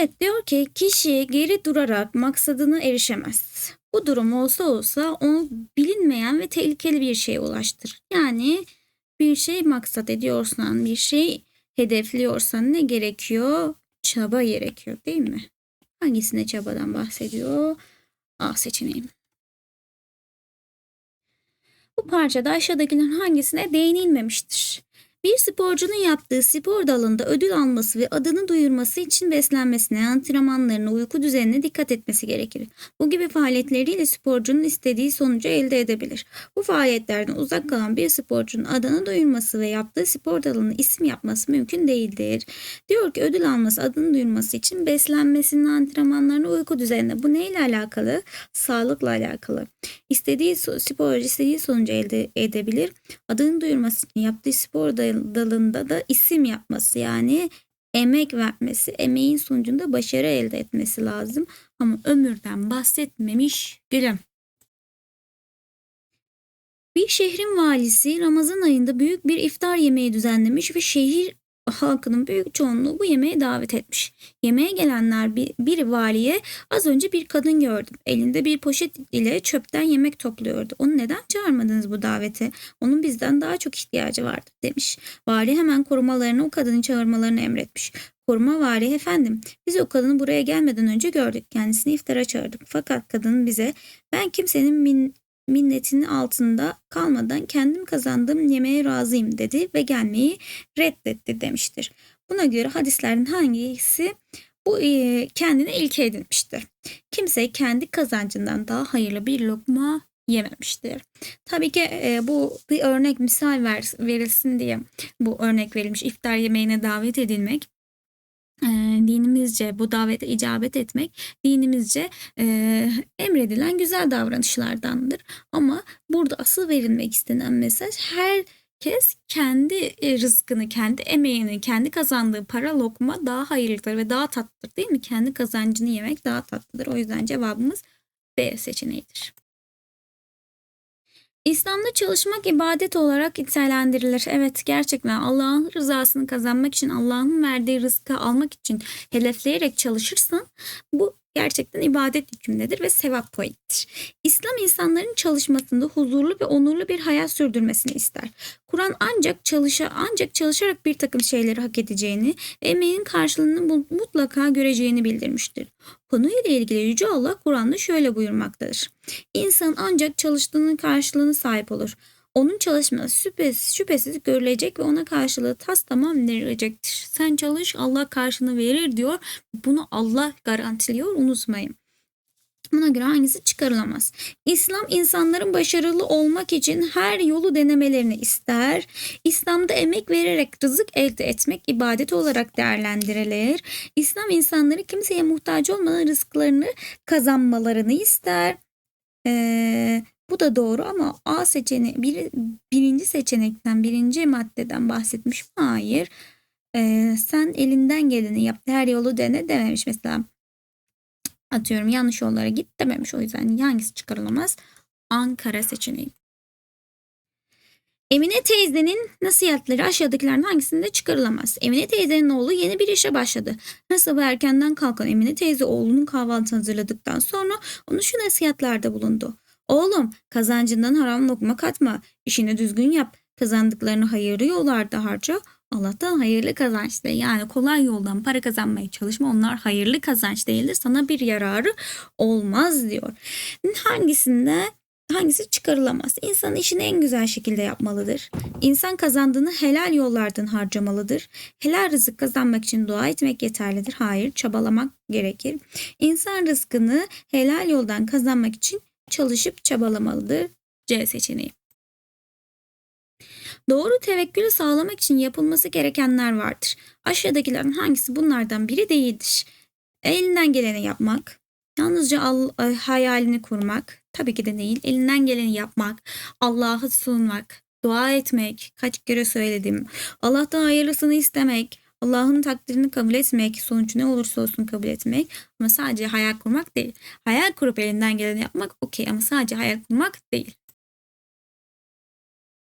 Evet diyor ki kişi geri durarak maksadına erişemez. Bu durum olsa olsa onu bilinmeyen ve tehlikeli bir şeye ulaştırır. Yani bir şey maksat ediyorsan, bir şey hedefliyorsan ne gerekiyor? Çaba gerekiyor değil mi? Hangisine çabadan bahsediyor? A seçeneğim. Bu parçada aşağıdakilerin hangisine değinilmemiştir? Bir sporcunun yaptığı spor dalında ödül alması ve adını duyurması için beslenmesine, antrenmanlarına, uyku düzenine dikkat etmesi gerekir. Bu gibi faaliyetleriyle sporcunun istediği sonucu elde edebilir. Bu faaliyetlerden uzak kalan bir sporcunun adını duyurması ve yaptığı spor dalını isim yapması mümkün değildir. Diyor ki ödül alması, adını duyurması için beslenmesinin, antrenmanlarına, uyku düzenine. Bu neyle alakalı? Sağlıkla alakalı. İstediği sporcu istediği sonucu elde edebilir. Adını duyurması için yaptığı spor dal- dalında da isim yapması yani emek vermesi, emeğin sonucunda başarı elde etmesi lazım. Ama ömürden bahsetmemiş gülüm. Bir şehrin valisi Ramazan ayında büyük bir iftar yemeği düzenlemiş ve şehir halkının büyük çoğunluğu bu yemeğe davet etmiş. Yemeğe gelenler bir, bir valiye az önce bir kadın gördüm. Elinde bir poşet ile çöpten yemek topluyordu. Onu neden çağırmadınız bu davete? Onun bizden daha çok ihtiyacı vardı demiş. Vali hemen korumalarını o kadını çağırmalarını emretmiş. Koruma vali efendim biz o kadını buraya gelmeden önce gördük. Kendisini iftara çağırdık. Fakat kadın bize ben kimsenin min, minnetinin altında kalmadan kendim kazandığım yemeğe razıyım dedi ve gelmeyi reddetti demiştir. Buna göre hadislerin hangisi bu e, kendine ilke edinmiştir. Kimse kendi kazancından daha hayırlı bir lokma yememiştir. Tabii ki e, bu bir örnek misal ver, verilsin diye bu örnek verilmiş iftar yemeğine davet edilmek e, dinimizce bu davete icabet etmek dinimizce e, emredilen güzel davranışlardandır. Ama burada asıl verilmek istenen mesaj herkes kendi rızkını, kendi emeğini, kendi kazandığı para lokma daha hayırlıdır ve daha tatlıdır değil mi? Kendi kazancını yemek daha tatlıdır. O yüzden cevabımız B seçeneğidir. İslam'da çalışmak ibadet olarak nitelendirilir. Evet gerçekten Allah'ın rızasını kazanmak için, Allah'ın verdiği rızkı almak için hedefleyerek çalışırsan bu gerçekten ibadet hükmündedir ve sevap payıdır. İslam insanların çalışmasında huzurlu ve onurlu bir hayat sürdürmesini ister. Kur'an ancak çalışa ancak çalışarak bir takım şeyleri hak edeceğini ve emeğin karşılığını mutlaka göreceğini bildirmiştir. Konuyla ilgili Yüce Allah Kur'an'da şöyle buyurmaktadır. İnsan ancak çalıştığının karşılığını sahip olur. Onun çalışması şüphesiz, şüphesiz görülecek ve ona karşılığı tas tamam verilecektir. Sen çalış Allah karşını verir diyor. Bunu Allah garantiliyor unutmayın. Buna göre hangisi çıkarılamaz? İslam insanların başarılı olmak için her yolu denemelerini ister. İslam'da emek vererek rızık elde etmek ibadet olarak değerlendirilir. İslam insanları kimseye muhtaç olmadan rızıklarını kazanmalarını ister. Ee, bu da doğru ama A seçeneği bir, birinci seçenekten birinci maddeden bahsetmiş mi? Hayır. Ee, sen elinden geleni yap her yolu dene dememiş mesela. Atıyorum yanlış yollara git dememiş. O yüzden hangisi çıkarılamaz? Ankara seçeneği. Emine teyzenin nasihatleri aşağıdakilerden hangisinde çıkarılamaz? Emine teyzenin oğlu yeni bir işe başladı. Her sabah erkenden kalkan Emine teyze oğlunun kahvaltı hazırladıktan sonra onu şu nasihatlerde bulundu. Oğlum kazancından haram lokma katma. işini düzgün yap. Kazandıklarını hayırlı yollarda harca. Allah'tan hayırlı kazanç değil. Yani kolay yoldan para kazanmaya çalışma. Onlar hayırlı kazanç değildir. Sana bir yararı olmaz diyor. Hangisinde hangisi çıkarılamaz? İnsan işini en güzel şekilde yapmalıdır. İnsan kazandığını helal yollardan harcamalıdır. Helal rızık kazanmak için dua etmek yeterlidir. Hayır, çabalamak gerekir. İnsan rızkını helal yoldan kazanmak için çalışıp çabalamalıdır. C seçeneği. Doğru tevekkülü sağlamak için yapılması gerekenler vardır. Aşağıdakilerin hangisi bunlardan biri değildir? Elinden geleni yapmak, yalnızca al, ay, hayalini kurmak, tabii ki de değil. Elinden geleni yapmak, Allah'a sığınmak, dua etmek, kaç kere söyledim. Allah'tan hayırlısını istemek, Allah'ın takdirini kabul etmek, sonuç ne olursa olsun kabul etmek ama sadece hayal kurmak değil. Hayal kurup elinden geleni yapmak okey ama sadece hayal kurmak değil.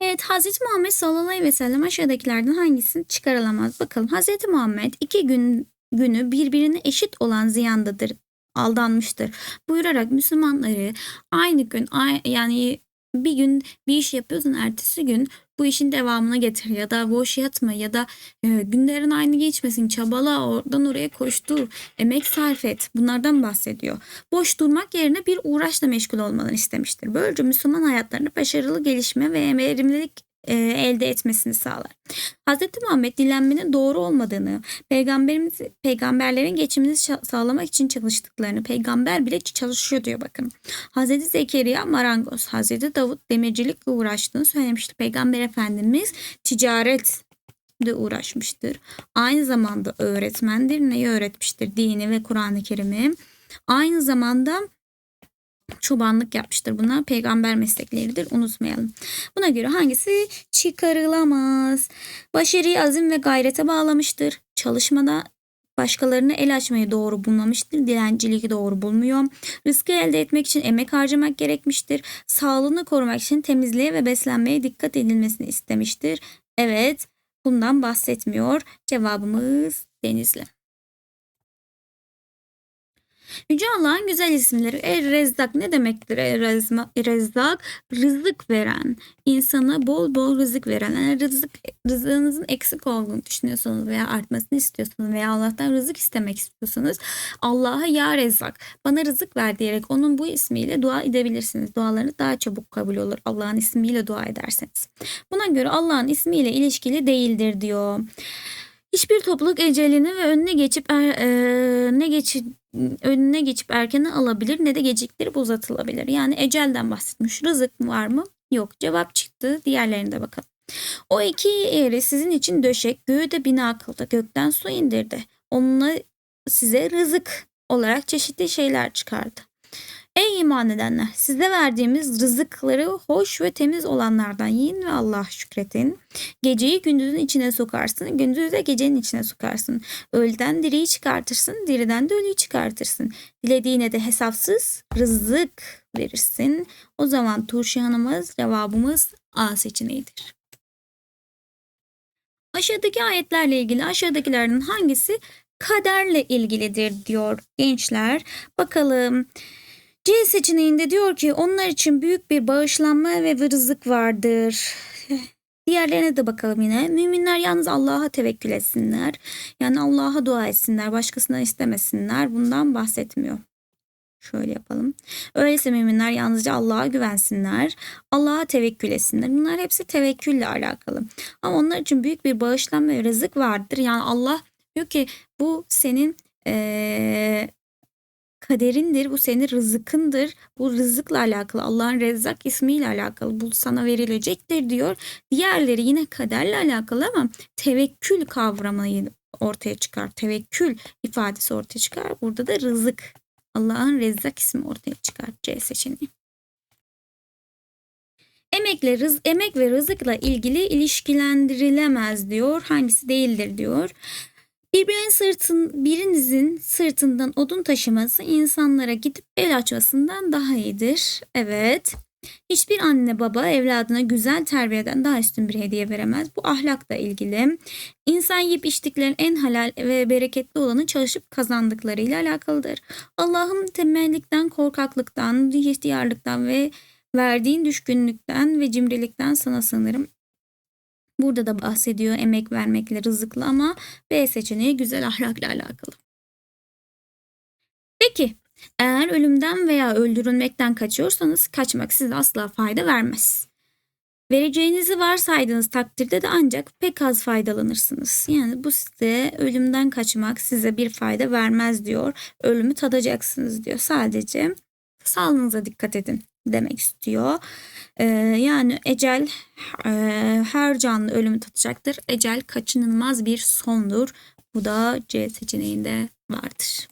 Evet Hazreti Muhammed sallallahu aleyhi ve sellem aşağıdakilerden hangisini çıkarılamaz? Bakalım Hazreti Muhammed iki gün günü birbirine eşit olan ziyandadır, aldanmıştır. Buyurarak Müslümanları aynı gün yani bir gün bir iş yapıyorsun ertesi gün bu işin devamına getir ya da boş yatma ya da e, günlerin aynı geçmesin çabala oradan oraya koştur emek sarf et bunlardan bahsediyor. Boş durmak yerine bir uğraşla meşgul olmalarını istemiştir. Böylece Müslüman hayatlarında başarılı gelişme ve verimlilik e, elde etmesini sağlar. Hz. Muhammed dilenmenin doğru olmadığını, peygamberimiz peygamberlerin geçimini sağlamak için çalıştıklarını, peygamber bile çalışıyor diyor bakın. Hz. Zekeriya marangoz, Hz. Davut demircilikle uğraştığını söylemiştir. Peygamber Efendimiz ticaret de uğraşmıştır. Aynı zamanda öğretmendir. Neyi öğretmiştir? Dini ve Kur'an-ı Kerim'i. Aynı zamanda çobanlık yapmıştır. Bunlar peygamber meslekleridir. Unutmayalım. Buna göre hangisi çıkarılamaz? Başarıyı azim ve gayrete bağlamıştır. Çalışmada başkalarına el açmayı doğru bulmamıştır. Dilenciliği doğru bulmuyor. Rızkı elde etmek için emek harcamak gerekmiştir. Sağlığını korumak için temizliğe ve beslenmeye dikkat edilmesini istemiştir. Evet, bundan bahsetmiyor. Cevabımız Denizli. Yüce Allah'ın güzel isimleri. El Rezzak ne demektir? El Rezma- Rezzak rızık veren, insana bol bol rızık veren. Eğer rızık, rızığınızın eksik olduğunu düşünüyorsanız veya artmasını istiyorsanız veya Allah'tan rızık istemek istiyorsanız Allah'a ya Rezzak bana rızık ver diyerek onun bu ismiyle dua edebilirsiniz. Dualarınız daha çabuk kabul olur Allah'ın ismiyle dua ederseniz. Buna göre Allah'ın ismiyle ilişkili değildir diyor. Hiçbir topluluk ecelini ve önüne geçip er, e, ne geçi, önüne geçip erkene alabilir ne de geciktirip uzatılabilir. Yani ecelden bahsetmiş. Rızık var mı? Yok. Cevap çıktı. Diğerlerine bakalım. O iki yeri sizin için döşek, göğü de bina kıldı. Gökten su indirdi. Onunla size rızık olarak çeşitli şeyler çıkardı. Ey iman edenler! Size verdiğimiz rızıkları hoş ve temiz olanlardan yiyin ve Allah'a şükretin. Geceyi gündüzün içine sokarsın, gündüzü de gecenin içine sokarsın. Ölüden diriyi çıkartırsın, diriden de ölüyü çıkartırsın. Dilediğine de hesapsız rızık verirsin. O zaman Turşi Hanımız cevabımız A seçeneğidir. Aşağıdaki ayetlerle ilgili aşağıdakilerden hangisi kaderle ilgilidir diyor gençler. Bakalım. C seçeneğinde diyor ki onlar için büyük bir bağışlanma ve rızık vardır. Diğerlerine de bakalım yine. Müminler yalnız Allah'a tevekkül etsinler. Yani Allah'a dua etsinler. Başkasından istemesinler. Bundan bahsetmiyor. Şöyle yapalım. Öyleyse müminler yalnızca Allah'a güvensinler. Allah'a tevekkül etsinler. Bunlar hepsi tevekkülle alakalı. Ama onlar için büyük bir bağışlanma ve rızık vardır. Yani Allah diyor ki bu senin ee, kaderindir. Bu senin rızıkındır. Bu rızıkla alakalı. Allah'ın Rezzak ismiyle alakalı. Bu sana verilecektir diyor. Diğerleri yine kaderle alakalı ama tevekkül kavramını ortaya çıkar. Tevekkül ifadesi ortaya çıkar. Burada da rızık. Allah'ın Rezzak ismi ortaya çıkar. C seçeneği. Emekle rız emek ve rızıkla ilgili ilişkilendirilemez diyor. Hangisi değildir diyor. Birbirinin sırtın, birinizin sırtından odun taşıması insanlara gidip el açmasından daha iyidir. Evet. Hiçbir anne baba evladına güzel terbiyeden daha üstün bir hediye veremez. Bu ahlakla ilgili. İnsan yiyip içtiklerin en halal ve bereketli olanı çalışıp kazandıklarıyla alakalıdır. Allah'ım temellikten, korkaklıktan, ihtiyarlıktan ve verdiğin düşkünlükten ve cimrilikten sana sığınırım. Burada da bahsediyor emek vermekle rızıkla ama B seçeneği güzel ahlakla alakalı. Peki eğer ölümden veya öldürülmekten kaçıyorsanız kaçmak size asla fayda vermez. Vereceğinizi varsaydığınız takdirde de ancak pek az faydalanırsınız. Yani bu size ölümden kaçmak size bir fayda vermez diyor. Ölümü tadacaksınız diyor. Sadece sağlığınıza dikkat edin demek istiyor. Ee, yani ecel e, her canlı ölümü tadacaktır. Ecel kaçınılmaz bir sondur. Bu da C seçeneğinde vardır.